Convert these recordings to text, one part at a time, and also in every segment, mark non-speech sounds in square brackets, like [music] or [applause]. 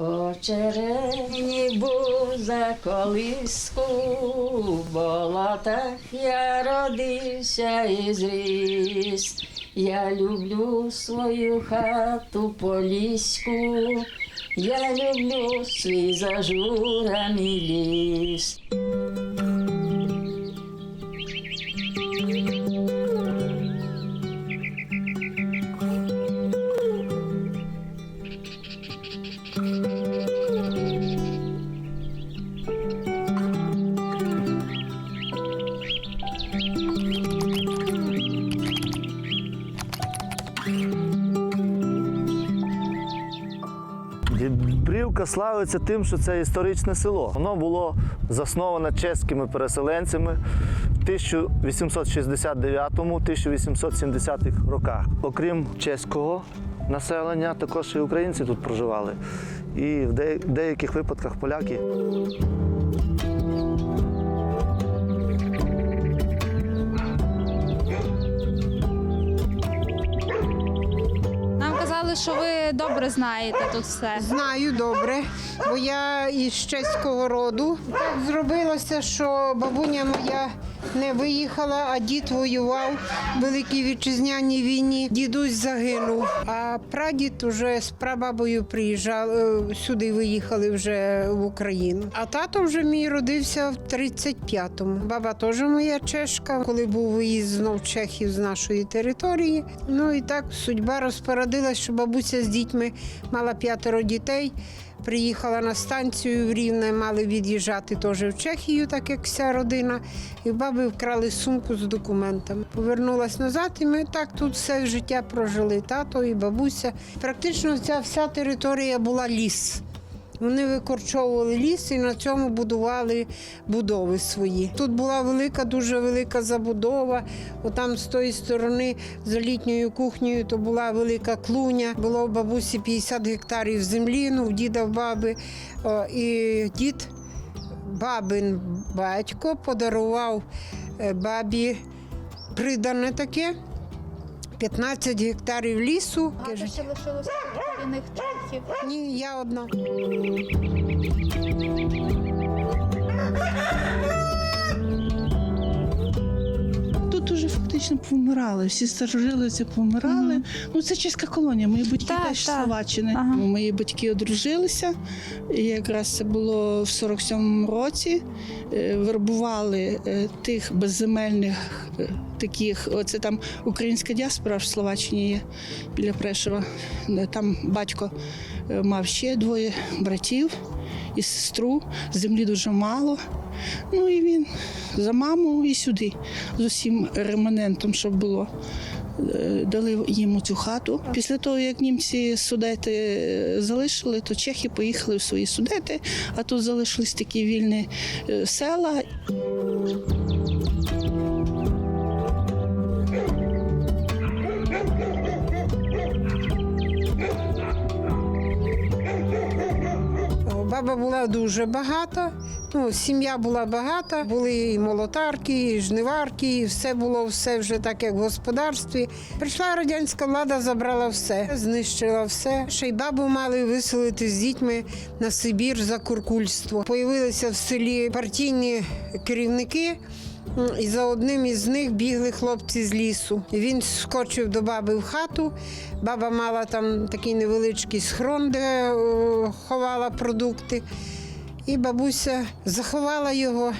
Очерені був за колиску, в болотах я родився і зріс. Я люблю свою хату поліську, я люблю свій зажураний ліс. Дібрівка славиться тим, що це історичне село. Воно було засноване чеськими переселенцями в 1869-1870 роках. Окрім чеського населення, також і українці тут проживали. І в деяких випадках поляки. Що ви добре знаєте тут все. Знаю добре, бо я із чеського роду. Так зробилося, що бабуня моя не виїхала, а дід воював в Великій вітчизняній війні. Дідусь загинув. А прадід уже з прабабою приїжджав е, сюди, виїхали вже в Україну. А тато вже мій родився в 35-му. Баба теж моя чешка, коли був виїзд знов Чехів з нашої території. Ну і так судьба розпорядилась, що бабуся з дітьми мала п'ятеро дітей. Приїхала на станцію в Рівне, мали від'їжджати теж в Чехію, так як вся родина. І баби вкрали сумку з документами. Повернулась назад, і ми так тут все життя прожили. Тато і бабуся. Практично ця вся територія була ліс. Вони викорчовували ліс і на цьому будували будови свої. Тут була велика, дуже велика забудова. Отам з тої сторони за літньою кухнею то була велика клуня. Було в бабусі 50 гектарів землі, ну, в діда в баби. О, і дід, бабин батько, подарував е, бабі придане таке. 15 гектарів лісу. Ще лишилося корінних чехів. Ні, я одна. Тут уже фактично помирали. Всі старожилиці помирали. Ну це чеська колонія. Мої батьки Так, теж так. Словаччини. Ага. Мої батьки одружилися. І якраз це було в 47-му році. Е, Вербували е, тих безземельних е, таких. Оце там українська діаспора в Словаччині є біля Прешева. Там батько мав ще двоє братів і сестру. Землі дуже мало. Ну і він за маму і сюди з усім реманентом, щоб було. Е, Дали їм цю хату. Після того, як німці судети е, залишили, то чехи поїхали в свої судети, а тут залишились такі вільні е, села. Баба була дуже багата. Ну, сім'я була багата, були і молотарки, і жниварки, і все було все вже так, як в господарстві. Прийшла радянська влада, забрала все, знищила все. Ще й бабу мали виселити з дітьми на Сибір за куркульство. Появилися в селі партійні керівники. І за одним із них бігли хлопці з лісу. Він скочив до баби в хату. Баба мала там такий невеличкий схрон, де е, ховала продукти. І бабуся заховала його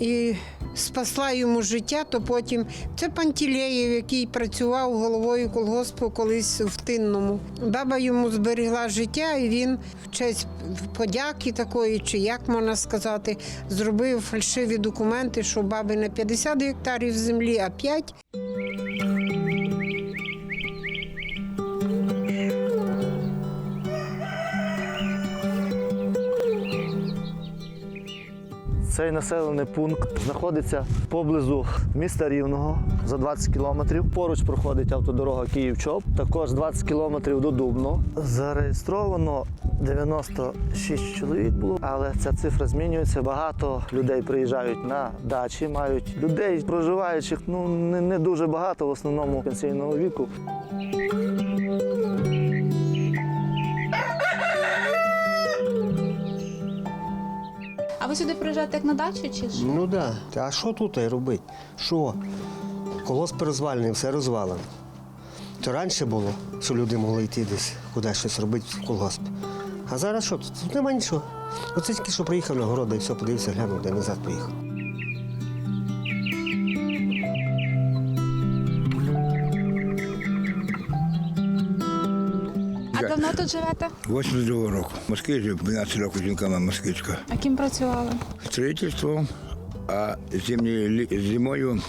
і спасла йому життя, то потім це Пантілеєв, який працював головою колгоспу колись в Тинному. Баба йому зберегла життя, і він в честь подяки такої, чи як можна сказати, зробив фальшиві документи, що баби не 50 гектарів землі, а 5. Цей населений пункт знаходиться поблизу міста Рівного за 20 кілометрів. Поруч проходить автодорога Київ-Чоп, також 20 кілометрів до Дубно. Зареєстровано 96 чоловік було, але ця цифра змінюється. Багато людей приїжджають на дачі, мають людей проживаючих ну не, не дуже багато, в основному пенсійного віку. Ви сюди приїжджаєте як на дачу чи що? Ну так. Да. А що тут робити? Що? Колосп розвалений, все розвалено. То раніше було, що люди могли йти десь куди щось робити в колгосп. А зараз що тут? Тут нема нічого. Оце тільки що приїхав на городи і все, подивився, глянув, де назад поїхав. А давно тут живете? 82 року. В Москві жив 12 років жінка мама москвичка. А ким працювали? Строїтельство, а зимні, зимою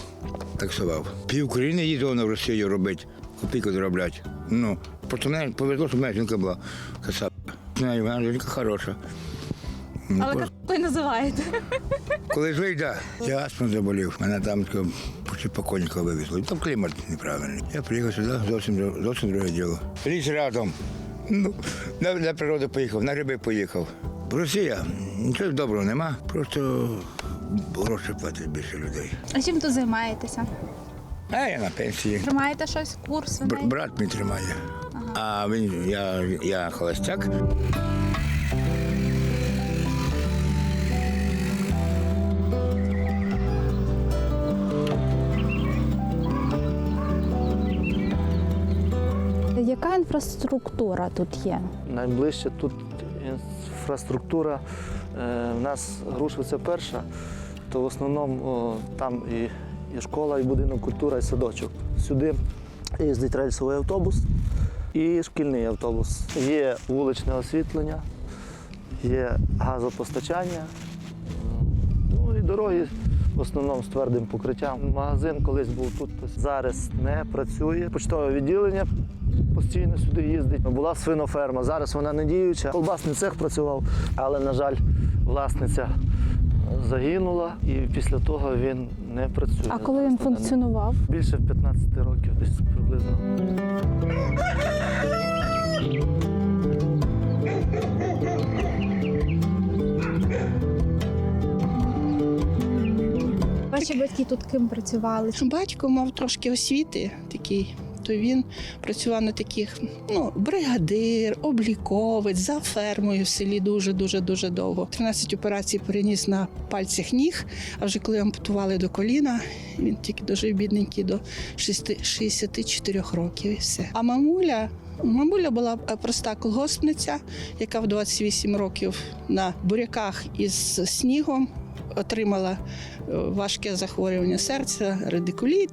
таксував. Пів України їздив на Росію робити, копійку заробляти. Ну, просто мені повезло, що в мене жінка була касап. Знаю, вона жінка хороша. Ну, Але просто- ви називаєте. Коли жив, да, я астму заболів. Мене там тако почти покойника вивезли. Там клімат неправильний. Я приїхав сюди, зовсім, зовсім друге діло. Річ рядом. Ну, на, на природу поїхав, на гриби поїхав. Росія, нічого доброго нема, просто гроші платить більше людей. А чим тут займаєтеся? А я на пенсії. Тримаєте щось, курс? Бр- брат мій тримає. А він, я, я холостяк. Яка інфраструктура тут є? Найближче тут інфраструктура. е, В нас Грушвиця перша, то в основному там і, і школа, і будинок культури, і садочок. Сюди їздить рельсовий автобус і шкільний автобус. Є вуличне освітлення, є газопостачання, ну і дороги в основному з твердим покриттям. Магазин колись був тут, зараз не працює. Почтове відділення постійно сюди їздить. Була свиноферма, зараз вона не діюча. Колбасний цех працював, але, на жаль, власниця загинула, і після того він не працює. А коли він функціонував? Більше 15 років, десь приблизно. Ваші батьки тут ким працювали? Батько мав трошки освіти такий. То він працював на таких, ну, бригадир, обліковець, за фермою в селі дуже дуже дуже довго. 13 операцій переніс на пальцях ніг. А вже коли ампутували до коліна, він тільки дожив бідненький до 6 64 років. І все. А мамуля. Мамуля була е, проста колгоспниця, яка в 28 років на буряках із снігом отримала е, важке захворювання серця, радикуліт.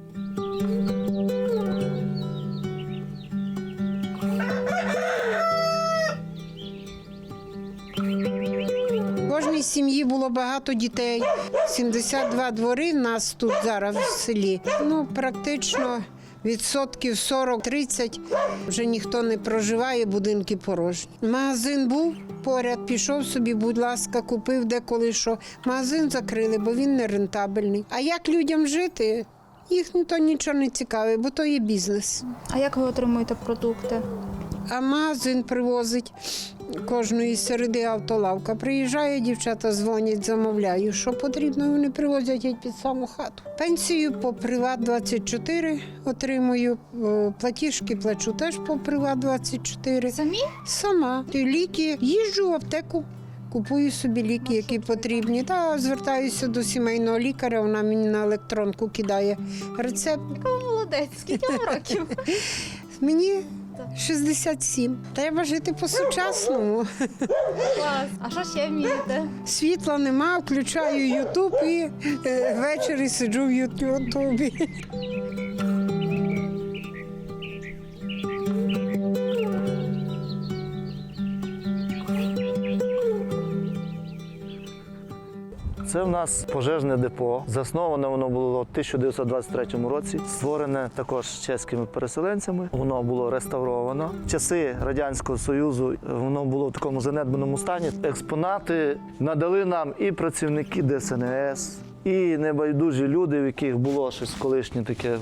Кожній сім'ї було багато дітей. 72 двори в нас тут зараз в селі. Ну, практично відсотків 40-30 вже ніхто не проживає, будинки порожні. Магазин був поряд, пішов собі, будь ласка, купив деколи що. Магазин закрили, бо він не рентабельний. А як людям жити? Їх то нічого не цікавить, бо то є бізнес. А як ви отримуєте продукти? А магазин привозить кожної середи автолавка. Приїжджає, дівчата дзвонять, замовляю, що потрібно, вони привозять геть під саму хату. Пенсію по Приват 24 отримую, платіжки плачу теж по Приват 24. Самі? Сама ліки їжджу в аптеку. Купую собі ліки, які потрібні. Та звертаюся до сімейного лікаря. Вона мені на електронку кидає рецепт. Молодець, скільки вам років? Мені 67. Треба жити по-сучасному. Клас. А що ще вмієте? Світла нема, включаю Ютуб і е, ввечері сиджу в Ютубі. Це в нас пожежне депо. Засноване воно було в 1923 році. Створене також чеськими переселенцями. Воно було реставровано. В часи радянського союзу воно було в такому занедбаному стані. Експонати надали нам і працівники ДСНС, і небайдужі люди, в яких було щось колишнє таке.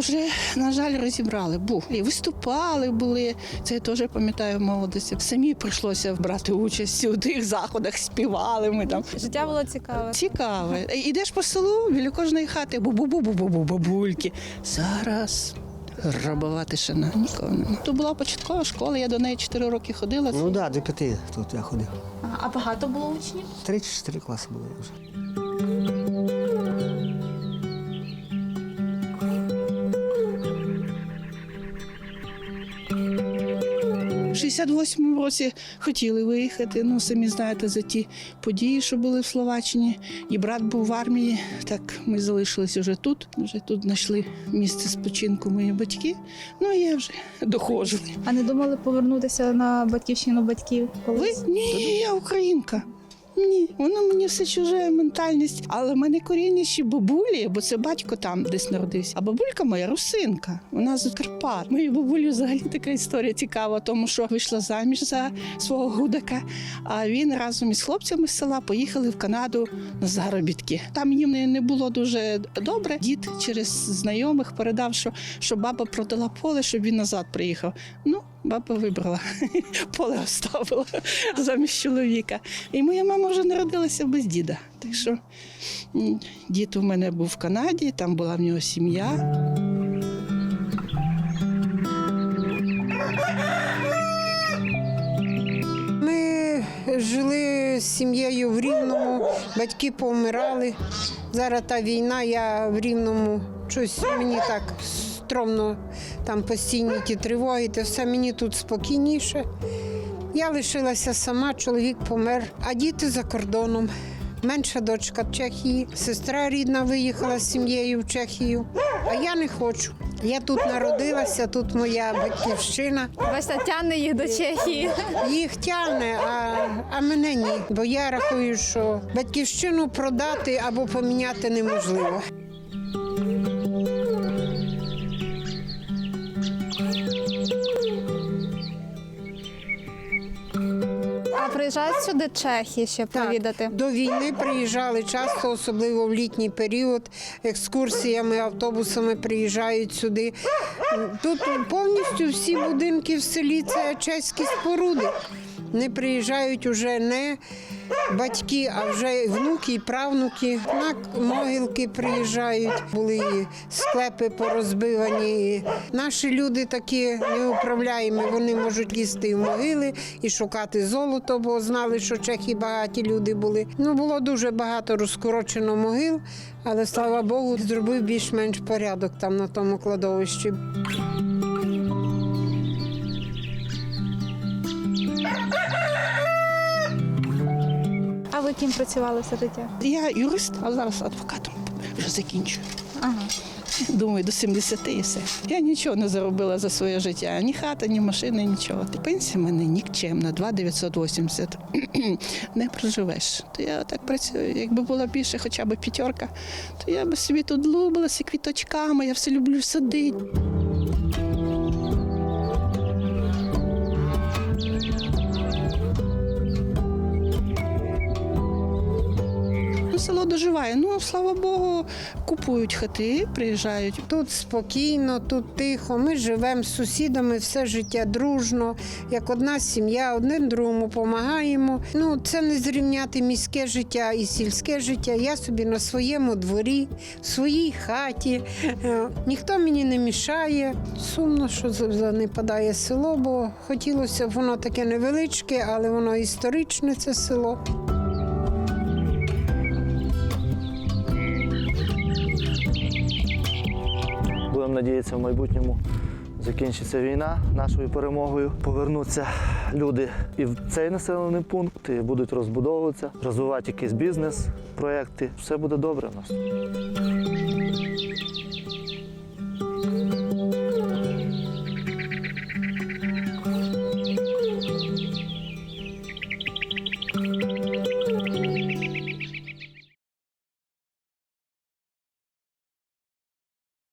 Вже, на жаль, розібрали. Був. І виступали були. Це я теж пам'ятаю в молодості. Самі прийшлося брати участь у тих заходах, співали ми там. Життя було цікаве. Цікаве. Ідеш по селу біля кожної хати, бу-бу-бу-бу-бу, бабульки. Зараз Рабувати ще на нікого нема. Тут була початкова школа, я до неї 4 роки ходила. Ну так, да, до п'яти тут я ходив. А багато було учнів? Три чи чотири класи були вже. 68-му році хотіли виїхати. Ну, самі знаєте, за ті події, що були в Словаччині. І брат був в армії. Так ми залишилися вже тут. Вже тут знайшли місце спочинку мої батьки. Ну і я вже доходжу. А не думали повернутися на батьківщину батьків Ви ні, я українка. Ні, воно мені все чуже ментальність. Але в мене коріння ще бабулі, бо це батько там десь народився. А бабулька моя русинка. Вона з Карпат. Моїй бабулі взагалі така історія цікава, тому що вийшла заміж за свого гудака. А він разом із хлопцями з села поїхали в Канаду на заробітки. Там їм не було дуже добре. Дід через знайомих передав, що, що баба продала поле, щоб він назад приїхав. Ну, баба вибрала [laughs] поле оставила [laughs] замість чоловіка. І моя мама вже народилася без діда. Так що дід у мене був в Канаді, там була в нього сім'я. Ми жили з сім'єю в Рівному, батьки помирали. Зараз та війна, я в Рівному щось мені так стромно, там постійні ті тривоги, то все мені тут спокійніше. Я лишилася сама, чоловік помер, а діти за кордоном. Менша дочка в Чехії, сестра рідна виїхала з сім'єю в Чехію, а я не хочу. Я тут народилася, тут моя батьківщина. Бачите, тягне їх до Чехії. Їх тягне, а, а мене ні. Бо я рахую, що батьківщину продати або поміняти неможливо. Приїжджають сюди чехи ще провідати. До війни приїжджали часто, особливо в літній період. Екскурсіями, автобусами приїжджають сюди. Тут повністю всі будинки в селі це чеські споруди. Не приїжджають уже не батьки, а вже внуки і правнуки. На могилки приїжджають, були склепи порозбивані. Наші люди такі неуправляємі, вони можуть лізти в могили і шукати золото, бо знали, що чехи багаті люди були. Ну було дуже багато розкорочено могил, але слава Богу, зробив більш-менш порядок там на тому кладовищі. А ким працювали все життя? Я юрист, а зараз адвокатом вже закінчую. Ага. Думаю, до 70 і все. Я нічого не заробила за своє життя. Ні хата, ні машини, нічого. Пенсія в мене нікчемна, 2,980. [clears throat] Не проживеш. То я так працюю. Якби була більше хоча б п'ятерка, то я би собі тут лубилася квіточками, я все люблю садити. Село доживає. Ну, слава Богу, купують хати, приїжджають. Тут спокійно, тут тихо. Ми живемо з сусідами все життя дружно, як одна сім'я, один другому допомагаємо. Ну, це не зрівняти міське життя і сільське життя. Я собі на своєму дворі, в своїй хаті. Е, Ніхто мені не мішає. Сумно, що за- занепадає село, бо хотілося б воно таке невеличке, але воно історичне це село. Надіятися, в майбутньому закінчиться війна нашою перемогою. Повернуться люди і в цей населений пункт, і будуть розбудовуватися, розвивати якісь бізнес-проекти. Все буде добре в нас.